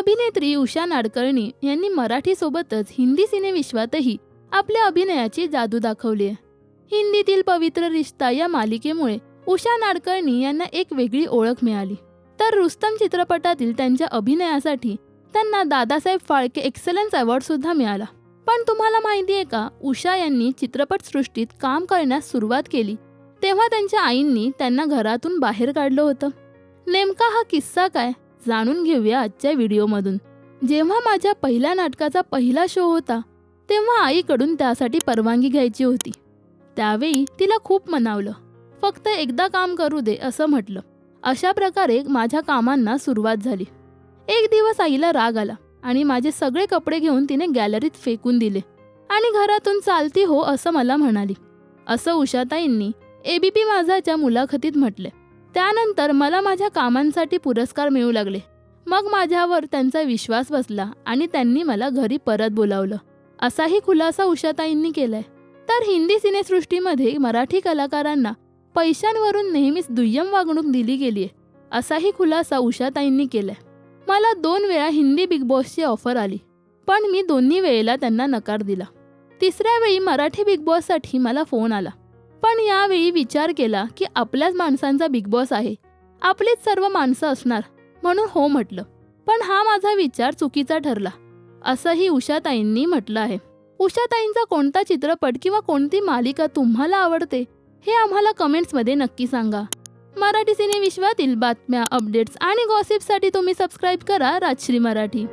अभिनेत्री उषा नाडकर्णी यांनी मराठीसोबतच हिंदी सिनेविश्वातही आपल्या अभिनयाची जादू दाखवली हिंदीतील पवित्र रिश्ता या मालिकेमुळे उषा नाडकर्णी यांना एक वेगळी ओळख मिळाली. तर रुस्तम चित्रपटातील त्यांच्या अभिनयासाठी त्यांना दादासाहेब फाळके एक्सलन्स अवॉर्ड सुद्धा मिळाला. पण तुम्हाला माहिती आहे का उषा यांनी चित्रपटसृष्टीत काम करण्यास सुरुवात केली तेव्हा त्यांच्या आईंनी त्यांना घरातून बाहेर काढलं होतं. नेमका हा किस्सा काय? जाणून घेऊया आजच्या व्हिडिओमधून. जेव्हा माझ्या पहिल्या नाटकाचा पहिला शो होता तेव्हा आईकडून त्यासाठी परवानगी घ्यायची होती. त्यावेळी तिला खूप मनावलं. फक्त एकदा काम करू दे असं म्हटलं. अशा प्रकारे माझ्या कामांना सुरुवात झाली. एक दिवस आईला राग आला आणि माझे सगळे कपडे घेऊन तिने गॅलरीत फेकून दिले. आणि घरातून चालती हो असं मला म्हणाली. असं उषाताईंनी एबीपी माझाच्या मुलाखतीत म्हटले. त्यानंतर मला माझ्या कामांसाठी पुरस्कार मिळू लागले. मग माझ्यावर त्यांचा विश्वास बसला आणि त्यांनी मला घरी परत बोलावलं. असाही खुलासा उषाताईंनी केलाय. तर हिंदी सिनेसृष्टीमध्ये मराठी कलाकारांना पैशांवरून नेहमीच दुय्यम वागणूक दिली गेलीय असाही खुलासा उषाताईंनी केलाय. मला दोन वेळा हिंदी बिग बॉसची ऑफर आली पण मी दोन्ही वेळेला त्यांना नकार दिला. तिसऱ्या वेळी मराठी बिग बॉससाठी मला फोन आला. पण यावेळी विचार केला की आपल्याच माणसांचा बिग बॉस आहे. आपलीच सर्व माणसं असणार म्हणून हो म्हटलं. पण हा माझा विचार चुकीचा ठरला. असंही उषाताईंनी म्हटलं आहे. उषाताईंचा कोणता चित्रपट किंवा कोणती मालिका तुम्हाला आवडते हे आम्हाला कमेंट्समध्ये नक्की सांगा. मराठी सिने विश्वातील बातम्या अपडेट्स आणि गॉसिपसाठी तुम्ही सबस्क्राईब करा राजश्री मराठी.